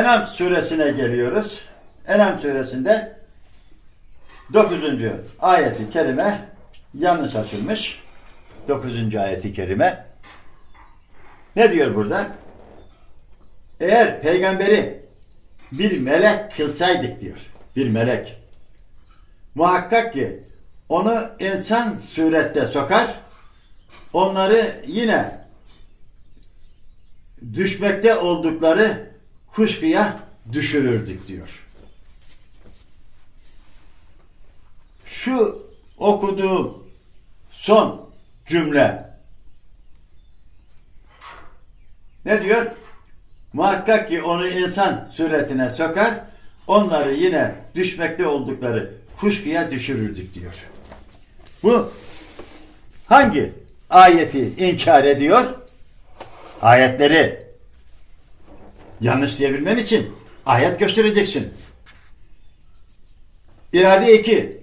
Enam suresine geliyoruz. Enam suresinde 9. ayeti kerime yanlış açılmış. 9. ayeti kerime. Ne diyor burada? Eğer peygamberi bir melek kılsaydık diyor. Bir melek. Muhakkak ki onu insan surette sokar, onları yine düşmekte oldukları kuşkuya düşürürdük diyor. Şu okuduğum son cümle ne diyor? Muhakkak ki onu insan suretine sokar, onları yine düşmekte oldukları kuşkuya düşürürdük diyor. Bu hangi ayeti inkar ediyor? Ayetleri yanlış diyebilmen için ayet göstereceksin. İrade iki.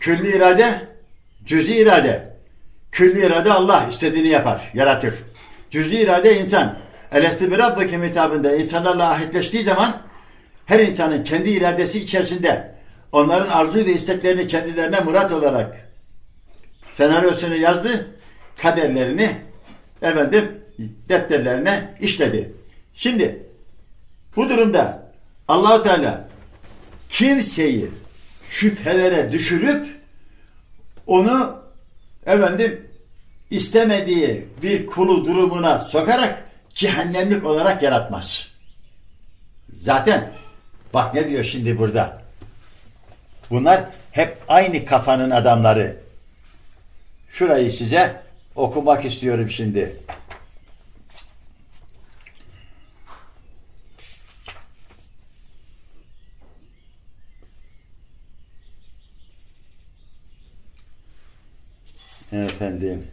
Külli irade, cüzi irade. Külli irade Allah istediğini yapar, yaratır. Cüzi irade insan. Elesti bir Rabbikim hitabında insanlarla ahitleştiği zaman her insanın kendi iradesi içerisinde onların arzu ve isteklerini kendilerine murat olarak senaryosunu yazdı, kaderlerini efendim defterlerine işledi. Şimdi bu durumda Allahu Teala kimseyi şüphelere düşürüp onu efendim istemediği bir kulu durumuna sokarak cehennemlik olarak yaratmaz. Zaten bak ne diyor şimdi burada. Bunlar hep aynı kafanın adamları. Şurayı size okumak istiyorum şimdi. Efendim.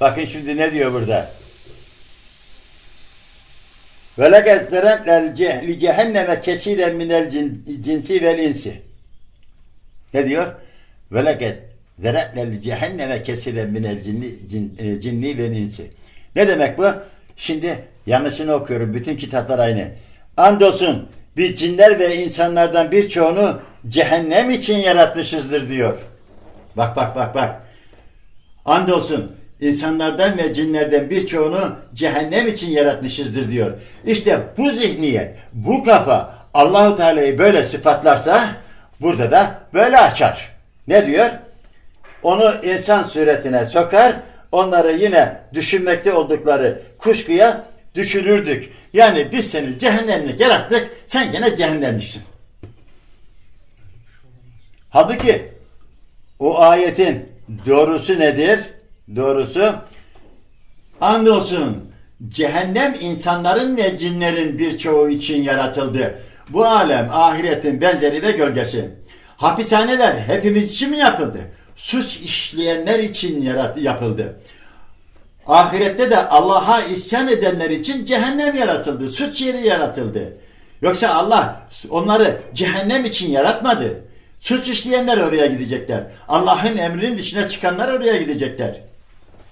Bakın şimdi ne diyor burada? Ve leked zerenler li cehenneme kesiren minel cin- cinsi vel insi. Ne diyor? Ve zerenler li cehenneme kesiren minel cinni, cin, e, cinni vel insi. Ne demek bu? Şimdi yanlışını okuyorum. Bütün kitaplar aynı. Andolsun biz cinler ve insanlardan birçoğunu cehennem için yaratmışızdır diyor. Bak bak bak bak. Andolsun insanlardan ve cinlerden birçoğunu cehennem için yaratmışızdır diyor. İşte bu zihniyet, bu kafa Allahu Teala'yı böyle sıfatlarsa burada da böyle açar. Ne diyor? Onu insan suretine sokar, onları yine düşünmekte oldukları kuşkuya düşürürdük. Yani biz seni cehennemlik yarattık, sen gene cehennemliksin. Halbuki o ayetin doğrusu nedir? Doğrusu andolsun cehennem insanların ve cinlerin birçoğu için yaratıldı. Bu alem ahiretin benzeri ve gölgesi. Hapishaneler hepimiz için mi yapıldı? Suç işleyenler için yarat yapıldı. Ahirette de Allah'a isyan edenler için cehennem yaratıldı. Suç yeri yaratıldı. Yoksa Allah onları cehennem için yaratmadı. Suç işleyenler oraya gidecekler. Allah'ın emrinin dışına çıkanlar oraya gidecekler.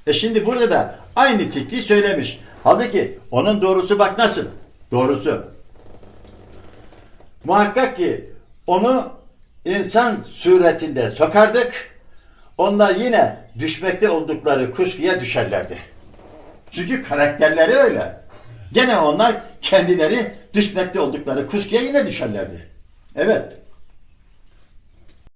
E şimdi burada da aynı fikri söylemiş. Halbuki onun doğrusu bak nasıl? Doğrusu. Muhakkak ki onu insan suretinde sokardık. Onlar yine düşmekte oldukları kuşkuya düşerlerdi. Çünkü karakterleri öyle. Gene onlar kendileri düşmekte oldukları kuşkuya yine düşerlerdi. Evet.